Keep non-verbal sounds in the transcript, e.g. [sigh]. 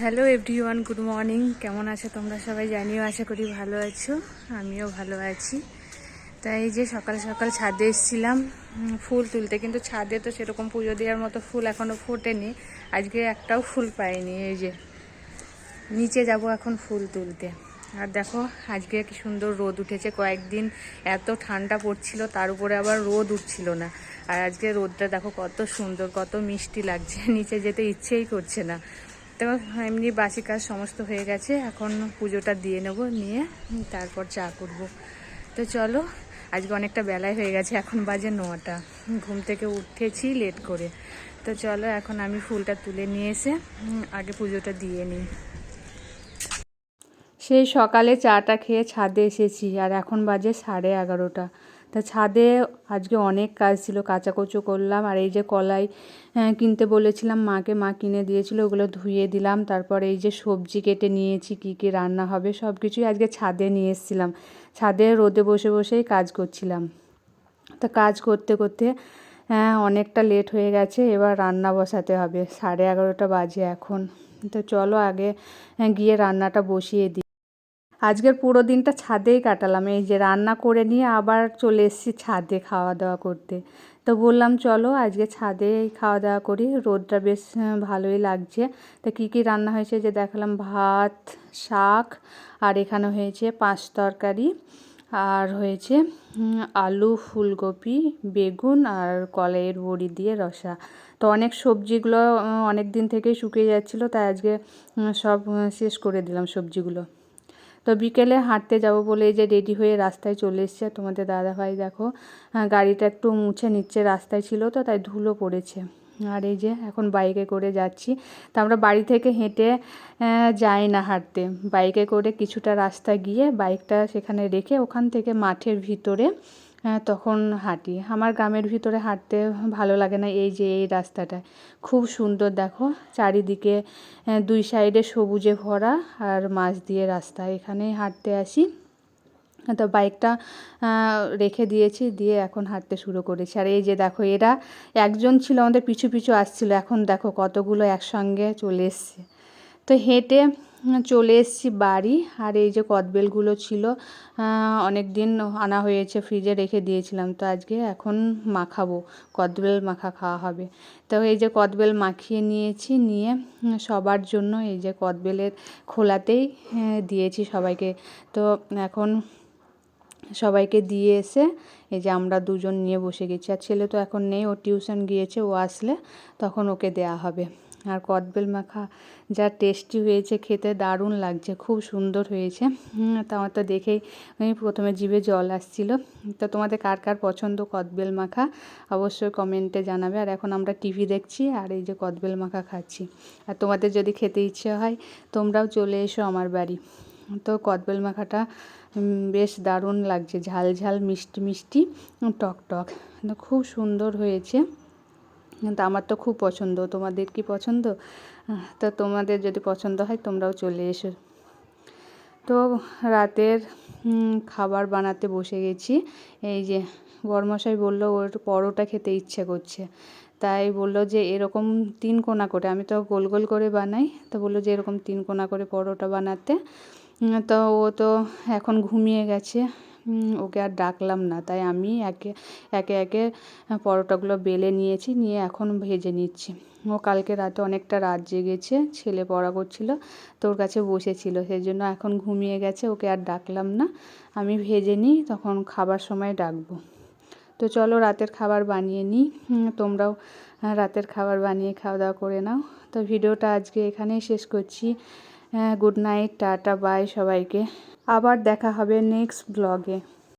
Hello everyone, good morning. কেমন আছো তোমরা সবাই? জানিও, আশা করি ভালো আছো। আমিও ভালো আছি। তাই এই যে সকাল সকাল ছাদে এসেছিলাম। ফুল তুলতে। কিন্তু ছাদে তো সেরকম পুজো দেওয়ার মতো ফুল এখনও ফোটেনি। আজকে একটাও ফুল পাইনি। এই যে নিচে যাব এখন ফুল তুলতে। আর দেখো, আজকে কি সুন্দর রোদ উঠেছে। কয়েকদিন এত ঠান্ডা পড়ছিল, তার উপরে আবার রোদ উঠছিল না। আর আজকে রোদটা দেখো কত সুন্দর, কত মিষ্টি লাগছে। [laughs] নিচে যেতে ইচ্ছেই করছে না। তো এমনি বাসি কাজ সমস্ত হয়ে গেছে। এখন পুজোটা দিয়ে নেব, নিয়ে তারপর চা করব। তো চলো, আজকে অনেকটা বেলায় হয়ে গেছে, এখন বাজে নটা। ঘুম থেকে উঠেছি লেট করে। তো চলো, এখন আমি ফুলটা তুলে নিয়ে এসে আগে পুজোটা দিয়ে নিই। সেই সকালে চাটা খেয়ে ছাদে এসেছি, আর এখন বাজে সাড়ে এগারোটা। তা ছাদে আজকে অনেক কাজ ছিল, কাচাকুচো করলাম আর এই যে কলাই কিনতে বলেছিলাম মাকে, মা কিনে দিয়েছিল, ওগুলো ধুয়ে দিলাম, তারপর এই যে সবজি কেটে নিয়েছি, কি কি রান্না হবে, সব কিছুই আজকে ছাদে নিয়ে এসেছিলাম। ছাদে রোদে বসে বসেই কাজ করছিলাম। তো কাজ করতে করতে অনেকটা লেট হয়ে গেছে, এবার রান্না বসাতে হবে, সাড়ে এগারোটা বাজে এখন। তো চলো আগে গিয়ে রান্নাটা বসিয়ে দিই। আজকের পুরো দিনটা ছাদেই কাটালাম। এই যে রান্না করে নিয়ে আবার চলে এসেছি ছাদে খাওয়া দাওয়া করতে। তো বললাম, চলো আজকে ছাদেই খাওয়া দাওয়া করি। রোদটা বেশ ভালোই লাগছে। তো কী কী রান্না হয়েছে? যে দেখালাম, ভাত, শাক, আর এখানে হয়েছে পাঁচ তরকারি। আর হয়েছে আলু, ফুলকপি, বেগুন আর কলাইয়ের বড়ি দিয়ে রসা। তো অনেক সবজিগুলো অনেক দিন থেকেই শুকিয়ে যাচ্ছিল, তাই আজকে সব শেষ করে দিলাম সবজিগুলো। তো বিকেলে হাঁটতে যাব বলে এই যে রেডি হয়ে রাস্তায় চলে এসছে। তোমাদের দাদাভাই দেখো গাড়িটা একটু মুছে নিচ্ছে, রাস্তায় ছিল তো, তাই ধুলো পড়েছে। আর এই যে এখন বাইকে করে যাচ্ছি। তো আমরা বাড়ি থেকে হেঁটে যাই না হাঁটতে। বাইকে করে কিছুটা রাস্তা গিয়ে বাইকটা সেখানে রেখে ওখান থেকে মাঠের ভিতরে তখন হাঁটি। আমার গ্রামের ভিতরে হাঁটতে ভালো লাগে না এই যে এই রাস্তাটা। খুব সুন্দর দেখো, চারিদিকে দুই সাইডে সবুজে ভরা আর মাছ দিয়ে রাস্তা। এখানেই হাঁটতে আসি। তো বাইকটা রেখে দিয়েছি, দিয়ে এখন হাঁটতে শুরু করেছি। আর এই যে দেখো, এরা একজন ছিল, আমাদের পিছু পিছু আসছিল। এখন দেখো কতগুলো একসঙ্গে চলে এসছে। তো হেঁটে চলে এসেছি বাড়ি। আর এই যে কদবেলগুলো ছিল অনেক দিন আনা হয়েছে ফ্রিজে রেখে দিয়েছিলাম। তো আজকে এখন মাখাবো কদবেল মাখা খাওয়া হবে। তো এই যে কদবেল মাখিয়ে নিয়েছি নিয়ে সবার জন্য এই যে কদবেলের খোলাতেই হ্যাঁ, দিয়েছি সবাইকে। তো এখন সবাইকে দিয়ে এসে এই যে আমরা দুজন নিয়ে বসে গেছি। আর ছেলে তো এখন নেই ও টিউশন গিয়েছে ও আসলে তখন ওকে দেয়া হবে। আর কদবেল মাখা যা টেস্টি হয়েছে, খেতে দারুণ লাগছে, খুব সুন্দর হয়েছে। তো আমার তো দেখেই প্রথমে জিভে জল আসছিল। তো তোমাদের কার কার পছন্দ কদবেল মাখা? অবশ্যই কমেন্টে জানাবে। আর এখন আমরা টিভি দেখছি আর এই যে কদবেল মাখা খাচ্ছি। আর তোমাদের যদি খেতে ইচ্ছে হয়, তোমরাও চলে এসো আমার বাড়ি। তো কদবেল মাখাটা বেশ দারুণ লাগছে। ঝাল ঝাল, মিষ্টি মিষ্টি, টক টক। খুব সুন্দর হয়েছে। কিন্তু আমার তো খুব পছন্দ। তোমাদের কি পছন্দ? তো তোমাদের যদি পছন্দ হয় তোমরাও চলে এসো। তো রাতের খাবার বানাতে বসে গেছি। এই যে বরমশাই বলল ওর পরোটা খেতে ইচ্ছে করছে। তাই বলল যে এরকম তিন কোনা করে, আমি তো গোল গোল করে বানাই, তো বলল যে এরকম তিন কোনা করে পরোটা বানাতে। তো ও তো এখন ঘুমিয়ে গেছে। ওকে আর ডাকলাম না। তাই আমি একে একে একে পরোটাগুলো বেলে নিয়েছি, নিয়ে এখন ভেজে নিচ্ছি। ও কালকে রাতে অনেকটা রাত জেগেছে, ছেলে পড়া করছিল, তোর কাছে বসেছিল সেই জন্য এখন ঘুমিয়ে গেছে, ওকে আর ডাকলাম না। আমি ভেজে নিই, তখন খাবার সময় ডাকবো। তো চলো রাতের খাবার বানিয়ে নিই। তোমরাও রাতের খাবার বানিয়ে খাওয়া দাওয়া করে নাও। তো ভিডিওটা আজকে এখানেই শেষ করছি। গুড নাইট টাটা বাই সবাইকে। আবার দেখা হবে নেক্সট ব্লগে